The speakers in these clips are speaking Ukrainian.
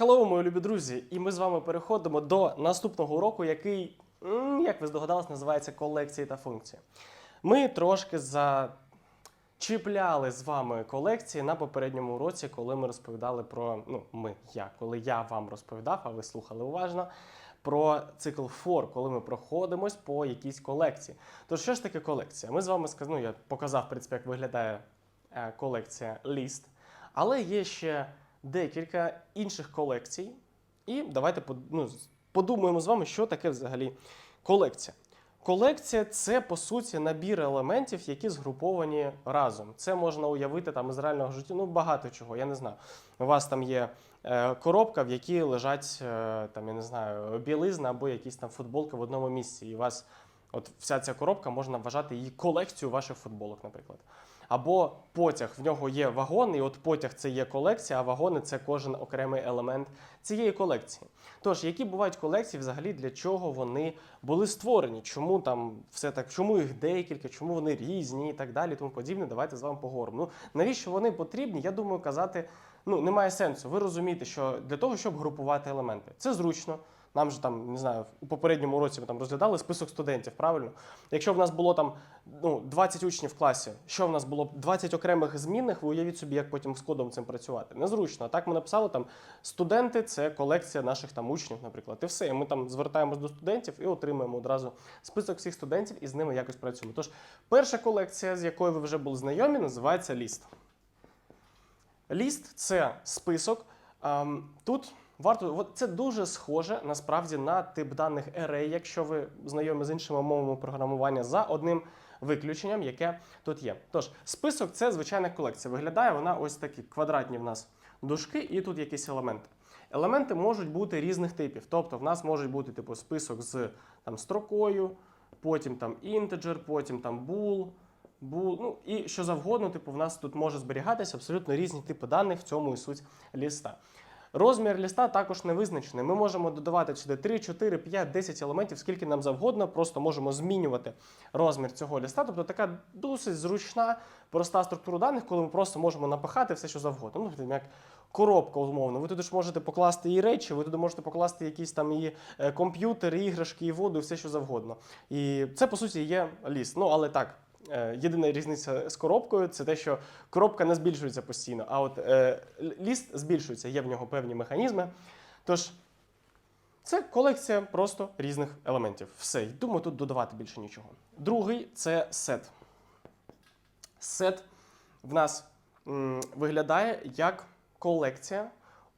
Hello, мої любі друзі! І ми з вами переходимо до наступного уроку, який, як ви здогадались, називається колекції та функції. Ми трошки зачіпляли з вами колекції на попередньому уроці, коли ми розповідали про. Ну, ми, я, коли я вам розповідав, а ви слухали уважно. Про цикл for, коли ми проходимось по якійсь колекції. Тож, що ж таке колекція? Ми з вами сказ... ну, я показав, в принципі, як виглядає е, колекція ліст, але є ще декілька інших колекцій. І давайте ну, подумаємо з вами, що таке взагалі колекція. Колекція це по суті набір елементів, які згруповані разом. Це можна уявити там із реального життя. Ну багато чого. Я не знаю. У вас там є е, коробка, в якій лежать е, там, я не знаю, білизна або якісь там футболки в одному місці. І у вас, от вся ця коробка можна вважати її колекцією ваших футболок, наприклад. Або потяг, в нього є вагон, і от потяг це є колекція, а вагони це кожен окремий елемент цієї колекції. Тож, які бувають колекції, взагалі для чого вони були створені? Чому там все так, чому їх декілька, чому вони різні і так далі, тому подібне. Давайте з вами поговоримо. Ну навіщо вони потрібні? Я думаю, казати ну немає сенсу. Ви розумієте, що для того, щоб групувати елементи, це зручно. Нам же там не знаю, у попередньому році ми там розглядали список студентів, правильно? Якщо в нас було там ну, 20 учнів в класі, що в нас було 20 окремих змінних, ви уявіть собі, як потім з кодом цим працювати. Незручно. А так ми написали там студенти це колекція наших там учнів, наприклад. І все. І ми там звертаємось до студентів і отримуємо одразу список всіх студентів і з ними якось працюємо. Тож, перша колекція, з якою ви вже були знайомі, називається ліст. Ліст це список. Ам, Тут варто от це дуже схоже насправді на тип даних array, якщо ви знайомі з іншими мовами програмування, за одним виключенням, яке тут є. Тож, список це звичайна колекція. Виглядає вона ось такі квадратні в нас дужки, і тут якісь елементи. Елементи можуть бути різних типів. Тобто, в нас можуть бути типу список з там строкою, потім там інтеджер, потім там bool, bool, ну і що завгодно, типу, в нас тут може зберігатися абсолютно різні типи даних, в цьому і суть ліста. Розмір ліста також не визначений. Ми можемо додавати сюди 3, 4, 5, 10 елементів, скільки нам завгодно, просто можемо змінювати розмір цього ліста. Тобто така досить зручна, проста структура даних, коли ми просто можемо напихати все, що завгодно. Ну, як коробка умовно. Ви туди ж можете покласти і речі, ви туди можете покласти якісь там і е, комп'ютери, іграшки, і воду, і все, що завгодно. І це, по суті, є ліст. Ну, але так. Е, Єдина різниця з коробкою це те, що коробка не збільшується постійно, а от е, ліст збільшується, є в нього певні механізми. Тож це колекція просто різних елементів. Все, думаю, тут додавати більше нічого. Другий це сет. Сет в нас м, виглядає як колекція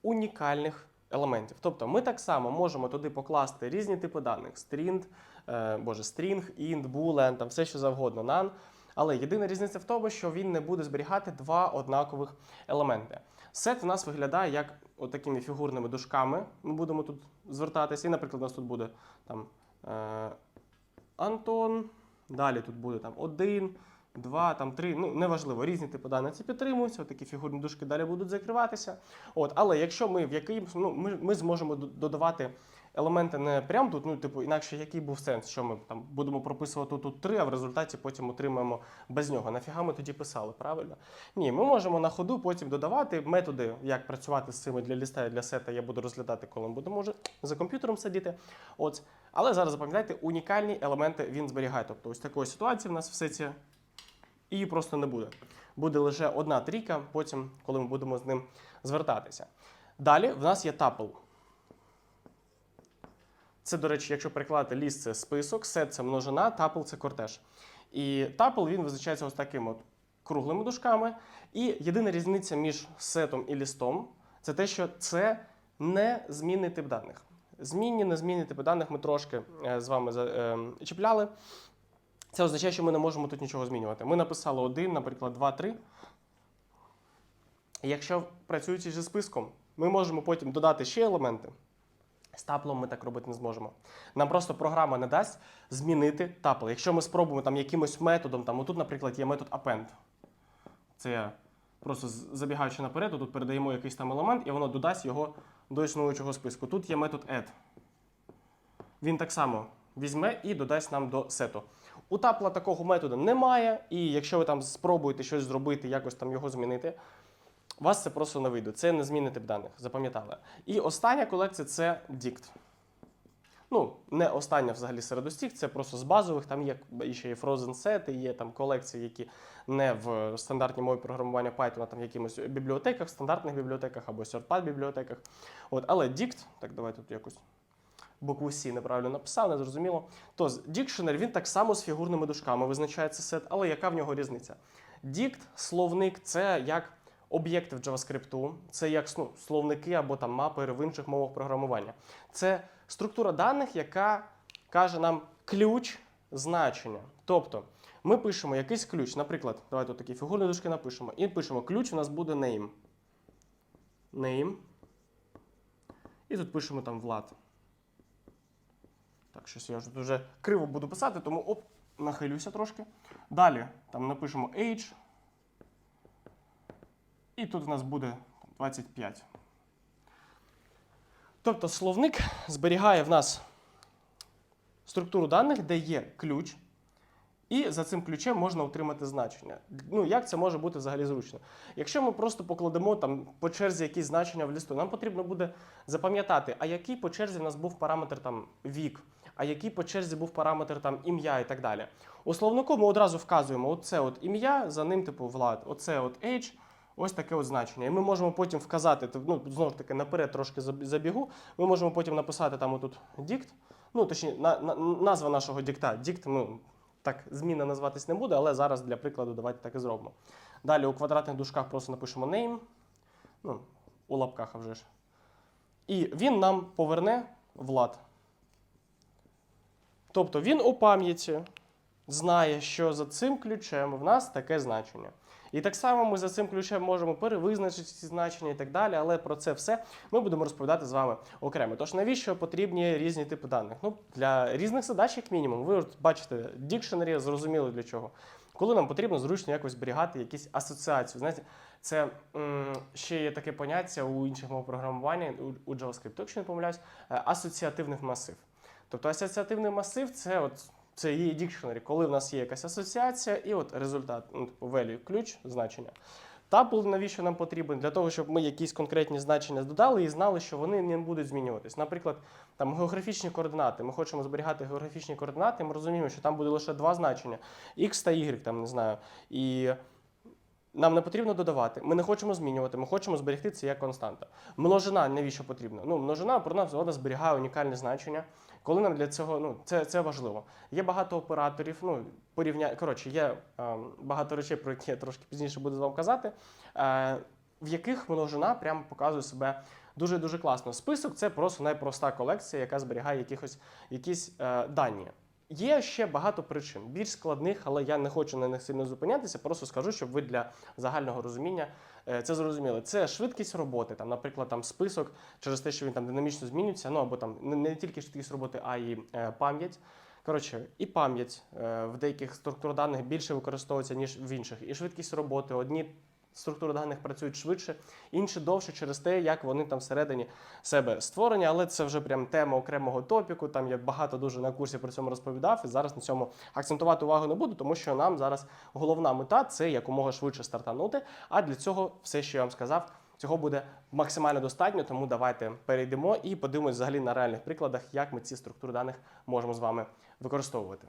унікальних елементів. Тобто ми так само можемо туди покласти різні типи даних: string, е, боже, string, int, boolean, там все що завгодно, none. Але єдина різниця в тому, що він не буде зберігати два однакових елементи. Сет в нас виглядає як такими фігурними дужками. Ми будемо тут звертатися. І, наприклад, у нас тут буде там е, Антон. Далі тут буде там один, два, там три. Ну неважливо, різні типи даних ці підтримуються. Такі фігурні дужки далі будуть закриватися. От, але якщо ми в який ну, ми, ми зможемо додавати елементи не прямо тут, ну типу, інакше який був сенс, що ми там будемо прописувати тут три, а в результаті потім отримаємо без нього. Нафіга ми тоді писали, правильно? Ні, ми можемо на ходу потім додавати методи, як працювати з цими для ліста і для сета. Я буду розглядати, коли ми будемо вже за комп'ютером сидіти. От. Але зараз запам'ятайте, унікальні елементи він зберігає. Тобто, ось такої ситуації в нас все це і її просто не буде. Буде лише одна трійка, потім, коли ми будемо з ним звертатися. Далі в нас є тапл. Це, до речі, якщо перекладати ліст, це список, сет це множина, тапл це кортеж. І тапл він визначається ось таким от круглими дужками. І єдина різниця між сетом і лістом це те, що це не змінний тип даних. Змінні, незмінні типи даних ми трошки е, з вами за- е, чіпляли. Це означає, що ми не можемо тут нічого змінювати. Ми написали один, наприклад, 2, 3. І якщо працюючи зі списком, ми можемо потім додати ще елементи. З таплом ми так робити не зможемо. Нам просто програма не дасть змінити тапл. Якщо ми спробуємо там якимось методом, там отут, наприклад, є метод append. Це я просто забігаючи наперед, тут передаємо якийсь там елемент, і воно додасть його до існуючого списку. Тут є метод add. Він так само візьме і додасть нам до сету. У тапла такого методу немає, і якщо ви там спробуєте щось зробити, якось там його змінити, вас це просто не вийде. Це не змінний тип даних, запам'ятали. І остання колекція це Dict. Ну, не остання взагалі серед усіх, це просто з базових. Там є ще є Frozen Set, і є там колекції, які не в стандартній мові програмування Python, а там в якимось бібліотеках, стандартних бібліотеках або third бібліотеках. От, але Dict, так давайте тут якось букву C неправильно написав, не зрозуміло. То Dictionary він так само з фігурними дужками визначається сет, але яка в нього різниця? Dict, словник це як об'єкти в JavaScript, це як ну, словники або там мапи в інших мовах програмування. Це структура даних, яка каже нам ключ значення. Тобто ми пишемо якийсь ключ, наприклад, давайте такі фігурні дужки напишемо, і пишемо ключ, у нас буде name. Name. І тут пишемо там Влад. Щось я вже криво буду писати, тому оп, нахилюся трошки. Далі там напишемо age. І тут у нас буде 25. Тобто словник зберігає в нас структуру даних, де є ключ, і за цим ключем можна отримати значення. Ну, як це може бути взагалі зручно? Якщо ми просто покладемо там по черзі якісь значення в лісту, нам потрібно буде запам'ятати, а який по черзі в нас був параметр там вік, а який по черзі був параметр там ім'я і так далі. У словнику ми одразу вказуємо оце от ім'я, за ним, типу, Влад, оце от age, ось таке от значення. І ми можемо потім вказати, ну, знову ж таки, наперед трошки забігу, ми можемо потім написати там отут дікт, ну, точніше, на, на, назва нашого дікта. Дікт, ну, так, зміна назватись не буде, але зараз для прикладу давайте так і зробимо. Далі у квадратних дужках просто напишемо name, ну, у лапках а вже ж. І він нам поверне влад. Тобто він у пам'яті знає, що за цим ключем в нас таке значення. І так само ми за цим ключем можемо перевизначити ці значення і так далі, але про це все ми будемо розповідати з вами окремо. Тож навіщо потрібні різні типи даних? Ну, для різних задач, як мінімум. Ви от бачите, Dictionary зрозуміло для чого. Коли нам потрібно зручно якось зберігати якісь асоціації. Знаєте, це м, ще є таке поняття у інших мов програмування, у, у JavaScript, якщо не помиляюсь, е, асоціативний масив. Тобто асоціативний масив це от це є dictionary, коли в нас є якась асоціація, і от результат, ну, типу value, ключ, значення. Тапл навіщо нам потрібен? Для того, щоб ми якісь конкретні значення додали і знали, що вони не будуть змінюватись. Наприклад, там географічні координати. Ми хочемо зберігати географічні координати, ми розуміємо, що там буде лише два значення: x та y, там не знаю. І нам не потрібно додавати, ми не хочемо змінювати, ми хочемо зберегти це як константа. Множина навіщо потрібна? Ну, множина про нас вона зберігає унікальне значення. Коли нам для цього, ну це, це важливо. Є багато операторів, ну порівня... коротше, є е, багато речей, про які я трошки пізніше буду вам казати, е, в яких множина прямо показує себе дуже дуже класно. Список це просто найпроста колекція, яка зберігає якихось якісь е, дані. Є ще багато причин, більш складних, але я не хочу на них сильно зупинятися. Просто скажу, щоб ви для загального розуміння е, це зрозуміли. Це швидкість роботи, там, наприклад, там список через те, що він там динамічно змінюється. Ну або там не, тільки швидкість роботи, а й е, пам'ять. Коротше, і пам'ять е, в деяких структур даних більше використовується, ніж в інших. І швидкість роботи. Одні структури даних працюють швидше, інші довше через те, як вони там всередині себе створені. Але це вже прям тема окремого топіку. Там я багато дуже на курсі про цьому розповідав. І зараз на цьому акцентувати увагу не буду, тому що нам зараз головна мета це якомога швидше стартанути. А для цього все, що я вам сказав. Цього буде максимально достатньо, тому давайте перейдемо і подивимось взагалі на реальних прикладах, як ми ці структури даних можемо з вами використовувати.